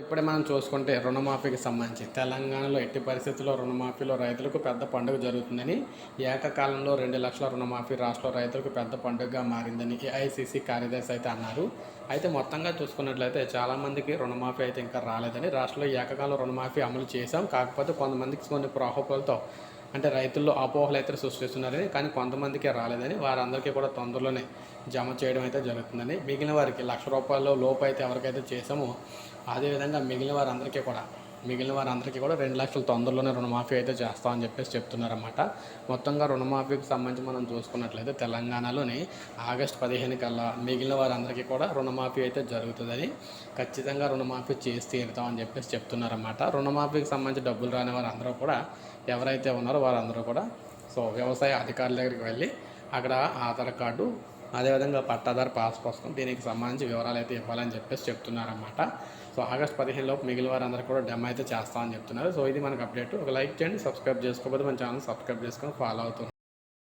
ఇప్పుడే మనం చూసుకుంటే రుణమాఫీకి సంబంధించి తెలంగాణలో ఎట్టి పరిస్థితుల్లో రుణమాఫీలో రైతులకు పెద్ద పండుగ జరుగుతుందని ఏకకాలంలో రెండు లక్షల రుణమాఫీ రాష్ట్ర రైతులకు పెద్ద పండుగగా మారిందని ఏఐసిసి కార్యదర్శి అయితే అన్నారు. అయితే మొత్తంగా చూసుకున్నట్లయితే చాలామందికి రుణమాఫీ అయితే ఇంకా రాలేదని రాష్ట్రంలో ఏకకాలం రుణమాఫీ అమలు చేశాం. కాకపోతే కొంతమందికి కొన్ని ప్రాహోపాలతో అంటే రైతుల్లో అపోహలు అయితే సృష్టిస్తున్నారని కానీ కొంతమందికి రాలేదని వారందరికీ కూడా తొందరలోనే జమ చేయడం అయితే జరుగుతుందని. మిగిలిన వారికి లక్ష రూపాయల లోపు అయితే ఎవరికైతే చేసామో అదేవిధంగా మిగిలిన వారందరికీ కూడా మిగిలిన వారందరికీ కూడా రెండు లక్షల తొందరలోనే రుణమాఫీ అయితే చేస్తామని చెప్పేసి చెప్తున్నారన్నమాట. మొత్తంగా రుణమాఫీకి సంబంధించి మనం చూసుకున్నట్లయితే తెలంగాణలోని ఆగస్టు పదిహేను కల్లా మిగిలిన వారందరికీ కూడా రుణమాఫీ అయితే జరుగుతుందని ఖచ్చితంగా రుణమాఫీ చేసి తీరుతామని చెప్పేసి చెప్తున్నారన్నమాట. రుణమాఫీకి సంబంధించి డబ్బులు రాని వారందరూ కూడా ఎవరైతే ఉన్నారో వారందరూ కూడా సో వ్యవసాయ అధికారుల దగ్గరికి వెళ్ళి అక్కడ ఆధార్ కార్డు అదేవిధంగా పట్టాదారు పాస్ పుస్తకం దీనికి సంబంధించి వివరాలు అయితే ఇవ్వాలని చెప్పేసి చెప్తున్నారన్నమాట. సో ఆగస్ట్ పదిహేను లోపు మిగిలిన వారందరూ కూడా డెమ్ అయితే చేస్తామని చెప్తున్నారు. సో ఇది మనకు అప్డేట్. ఒక లైక్ చేయండి సబ్స్క్రైబ్ చేసుకోకపోతే మన ఛానల్ సబ్స్క్రైబ్ చేసుకొని ఫాలో అవుతుంది.